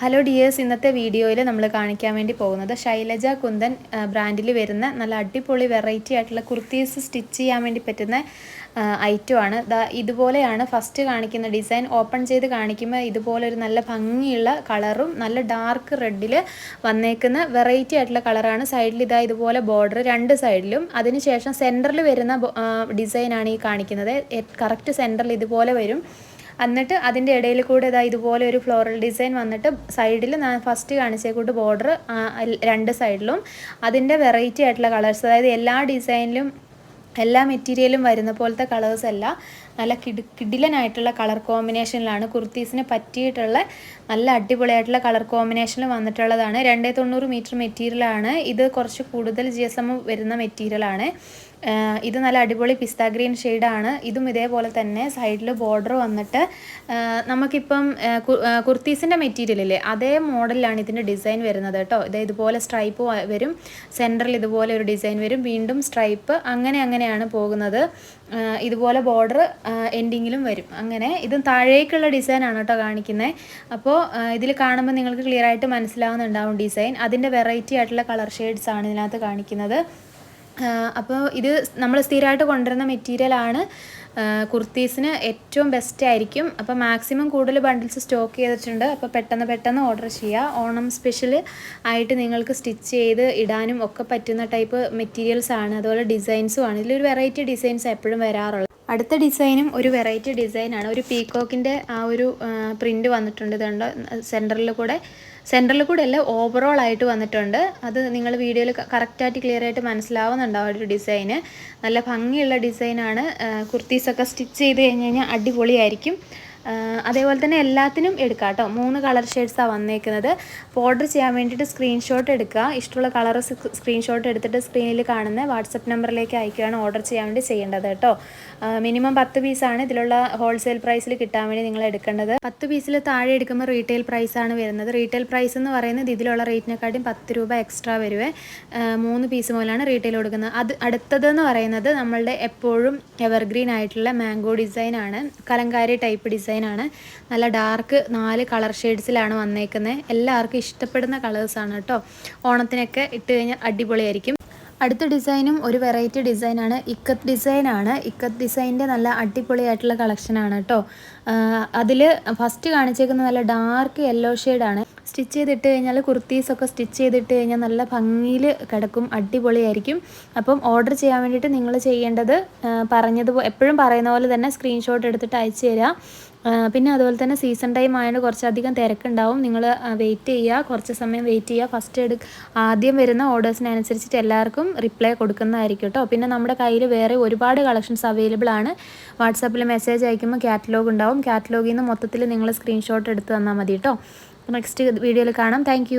Hello dears ഇന്നത്തെ വീഡിയോയിൽ നമ്മൾ കാണിക്കാൻ വേണ്ടി പോകുന്നത് ശൈലജ കുന്ദൻ ബ്രാൻഡിൽ വരുന്ന നല്ല അടിപൊളി വെറൈറ്റി ആയിട്ടുള്ള കുർത്തീസ് സ്റ്റിച്ച് ചെയ്യാൻ വേണ്ടി പറ്റുന്ന ഐറ്റമാണ് ഇതുപോലെയാണ് ഫസ്റ്റ് കാണിക്കുന്ന ഡിസൈൻ ഓപ്പൺ ചെയ്ത് കാണിക്കുമ്പോൾ ഇതുപോലെ ഒരു നല്ല ഭംഗിയുള്ള കളറും നല്ല ഡാർക്ക് റെഡിൽ വന്നേക്കുന്ന വെറൈറ്റി ആയിട്ടുള്ള കളറാണ് സൈഡിൽ ഇതാ ഇതുപോലെ ബോർഡർ രണ്ട് സൈഡിലും അതിനുശേഷം സെന്ററിൽ വരുന്ന ഡിസൈനാണ് ഈ കാണിക്കുന്നത്. കറക്റ്റ് സെന്ററിൽ ഇതുപോലെ വരും. എന്നിട്ട് അതിന്റെ ഇടയിൽ കൂടെ ഇതാ ഇതുപോലെ ഒരു ഫ്ലോറൽ ഡിസൈൻ വന്നിട്ട് സൈഡിൽ ഞാൻ ഫസ്റ്റ് കാണിച്ചേക്കൂട്ട് ബോർഡർ രണ്ട് സൈഡിലും അതിന്റെ വെറൈറ്റി ആയിട്ടുള്ള കളേഴ്സ് അതായത് എല്ലാ ഡിസൈനിലും എല്ലാ മെറ്റീരിയലും വരുന്ന പോലത്തെ കളേഴ്സ് അല്ല. നല്ല കിഡ് കിഡിലനായിട്ടുള്ള കളർ കോമ്പിനേഷനിലാണ് കുർത്തീസിന് പറ്റിയിട്ടുള്ള നല്ല അടിപൊളിയായിട്ടുള്ള കളർ കോമ്പിനേഷനിൽ വന്നിട്ടുള്ളതാണ്. രണ്ടേ തൊണ്ണൂറ് മീറ്റർ മെറ്റീരിയലാണ്. ഇത് കുറച്ച് കൂടുതൽ ജി എസ് എം വരുന്ന മെറ്റീരിയലാണ്. ഇത് നല്ല അടിപൊളി പിസ്ത ഗ്രീൻ ഷെയ്ഡാണ്. ഇതും ഇതേപോലെ തന്നെ സൈഡിൽ ബോർഡർ വന്നിട്ട് നമുക്കിപ്പം കുർത്തീസിന്റെ മെറ്റീരിയലില്ലേ അതേ മോഡലിലാണ് ഇതിന്റെ ഡിസൈൻ വരുന്നത് കേട്ടോ. ഇത് ഇതുപോലെ സ്ട്രൈപ്പ് വരും. സെന്ററിൽ ഇതുപോലെ ഒരു ഡിസൈൻ വരും. വീണ്ടും സ്ട്രൈപ്പ് അങ്ങനെ അങ്ങനെ അങ്ങനെയാണ് പോകുന്നത്. ഇതുപോലെ ബോർഡർ എൻഡിങ്ങിലും വരും. അങ്ങനെ ഇത് താഴേക്കുള്ള ഡിസൈനാണ് കേട്ടോ കാണിക്കുന്നത് അപ്പോൾ ഇതിൽ കാണുമ്പോൾ നിങ്ങൾക്ക് ക്ലിയർ ആയിട്ട് മനസ്സിലാവുന്നുണ്ടാവും ഡിസൈൻ അതിന്റെ വെറൈറ്റി ആയിട്ടുള്ള കളർ ഷെയ്ഡ്സ് ആണ് ഇതിനകത്ത് കാണിക്കുന്നത്. അപ്പോൾ ഇത് നമ്മൾ സ്ഥിരമായിട്ട് കൊണ്ടുവരുന്ന മെറ്റീരിയലാണ് കുർത്തീസിന് ഏറ്റവും ബെസ്റ്റ് ആയിരിക്കും. അപ്പോൾ മാക്സിമം കൂടുതൽ ബണ്ടിൽസ് സ്റ്റോക്ക് ചെയ്തിട്ടുണ്ട്. അപ്പോൾ പെട്ടെന്ന് പെട്ടെന്ന് ഓർഡർ ചെയ്യുക ഓണം സ്പെഷ്യൽ ആയിട്ട് നിങ്ങൾക്ക് സ്റ്റിച്ച് ചെയ്ത് ഇടാനും ഒക്കെ പറ്റുന്ന ടൈപ്പ് മെറ്റീരിയൽസ് ആണ്. അതുപോലെ ഡിസൈൻസും ആണ്. ഇതിലൊരു വെറൈറ്റി ഡിസൈൻസ് എപ്പോഴും വരാറുള്ളത്. അടുത്ത ഡിസൈനും ഒരു വെറൈറ്റി ഡിസൈനാണ് ഒരു പീക്കോക്കിന്റെ ആ ഒരു പ്രിന്റ് വന്നിട്ടുണ്ട് ഇതുണ്ട്. സെന്ററിൽ കൂടെ. സെന്ററിൽ കൂടെ അല്ല ഓവറോൾ ആയിട്ട് വന്നിട്ടുണ്ട്. അത് നിങ്ങൾ വീഡിയോയിൽ കറക്റ്റായിട്ട് ക്ലിയർ ആയിട്ട് മനസ്സിലാവുന്നുണ്ടാവും ഒരു ഡിസൈന് നല്ല ഭംഗിയുള്ള ഡിസൈനാണ് കുർത്തീസൊക്കെ സ്റ്റിച്ച് ചെയ്ത് കഴിഞ്ഞ് കഴിഞ്ഞാൽ അടിപൊളിയായിരിക്കും. അതേപോലെ തന്നെ എല്ലാത്തിനും എടുക്കാം കേട്ടോ മൂന്ന് കളർ ഷെയ്ഡ്സാണ് വന്നേക്കുന്നത്. അപ്പോൾ ഓർഡർ ചെയ്യാൻ വേണ്ടിയിട്ട് സ്ക്രീൻഷോട്ട് എടുക്കുക. ഇഷ്ടമുള്ള കളർ സ്ക്രീൻഷോട്ട് എടുത്തിട്ട് സ്ക്രീനിൽ കാണുന്ന വാട്സപ്പ് നമ്പറിലേക്ക് അയക്കുകയാണ് ഓർഡർ ചെയ്യാൻ വേണ്ടി ചെയ്യേണ്ടത് കേട്ടോ. മിനിമം പത്ത് പീസാണ് ഇതിലുള്ള ഹോൾസെയിൽ പ്രൈസിൽ കിട്ടാൻ വേണ്ടി നിങ്ങൾ എടുക്കേണ്ടത്. പത്ത് പീസിൽ താഴെ എടുക്കുമ്പോൾ റീറ്റെയിൽ പ്രൈസാണ് വരുന്നത്. റീറ്റെയിൽ പ്രൈസ് എന്ന് പറയുന്നത് ഇതിലുള്ള റേറ്റിനെക്കാട്ടും പത്ത് രൂപ എക്സ്ട്രാ വരുവേ. മൂന്ന് പീസ് മുതലാണ് റീറ്റെയിൽ കൊടുക്കുന്നത്. അത് അടുത്തതെന്ന് പറയുന്നത് നമ്മളുടെ എപ്പോഴും എവർഗ്രീൻ ആയിട്ടുള്ള മാംഗോ ഡിസൈനാണ് കലങ്കാരി ടൈപ്പ് ഡിസൈനാണ്. നല്ല ഡാർക്ക് നാല് കളർ ഷെയ്ഡ്സിലാണ് വന്നേക്കുന്നത് എല്ലാവർക്കും ഇഷ്ടപ്പെടുന്ന കളേഴ്സാണ് കേട്ടോ ഓണത്തിനൊക്കെ ഇട്ട് കഴിഞ്ഞാൽ അടിപൊളിയായിരിക്കും. അടുത്ത ഡിസൈനും ഒരു വെറൈറ്റി ഡിസൈനാണ്. ഇക്കത്ത് ഡിസൈനാണ്. ഇക്കത്ത് ഡിസൈന്റെ നല്ല അടിപൊളിയായിട്ടുള്ള കളക്ഷനാണ് കേട്ടോ അതിൽ ഫസ്റ്റ് കാണിച്ചേക്കുന്ന നല്ല ഡാർക്ക് യെല്ലോ ഷെയ്ഡാണ്. സ്റ്റിച്ച് ചെയ്തിട്ട് കഴിഞ്ഞാൽ കുർത്തീസൊക്കെ സ്റ്റിച്ച് ചെയ്തിട്ട് കഴിഞ്ഞാൽ നല്ല ഭംഗിയിൽ കിടക്കും. അടിപൊളിയായിരിക്കും. അപ്പം ഓർഡർ ചെയ്യാൻ വേണ്ടിയിട്ട് നിങ്ങൾ ചെയ്യേണ്ടത് പറഞ്ഞത് എപ്പോഴും പറയുന്ന പോലെ തന്നെ സ്ക്രീൻഷോട്ട് എടുത്തിട്ട് അയച്ചു തരാം. പിന്നെ അതുപോലെ തന്നെ സീസൺ ടൈം ആയതുകൊണ്ട് കുറച്ചധികം തിരക്കുണ്ടാവും. നിങ്ങൾ വെയിറ്റ് ചെയ്യുക കുറച്ച് സമയം വെയിറ്റ് ചെയ്യുക ഫസ്റ്റ് എടു ആദ്യം വരുന്ന ഓർഡേഴ്സിനനുസരിച്ചിട്ട് എല്ലാവർക്കും റിപ്ലൈ കൊടുക്കുന്നതായിരിക്കും കേട്ടോ. പിന്നെ നമ്മുടെ കയ്യിൽ വേറെ ഒരുപാട് കളക്ഷൻസ് അവൈലബിൾ ആണ്. വാട്സാപ്പിൽ മെസ്സേജ് അയക്കുമ്പോൾ കാറ്റലോഗ് ഉണ്ടാവും. കാറ്റലോഗിൽ നിന്ന് മൊത്തത്തിൽ നിങ്ങൾ സ്ക്രീൻഷോട്ട് എടുത്ത് തന്നാൽ മതി കേട്ടോ. നെക്സ്റ്റ് വീഡിയോയിൽ കാണാം. താങ്ക്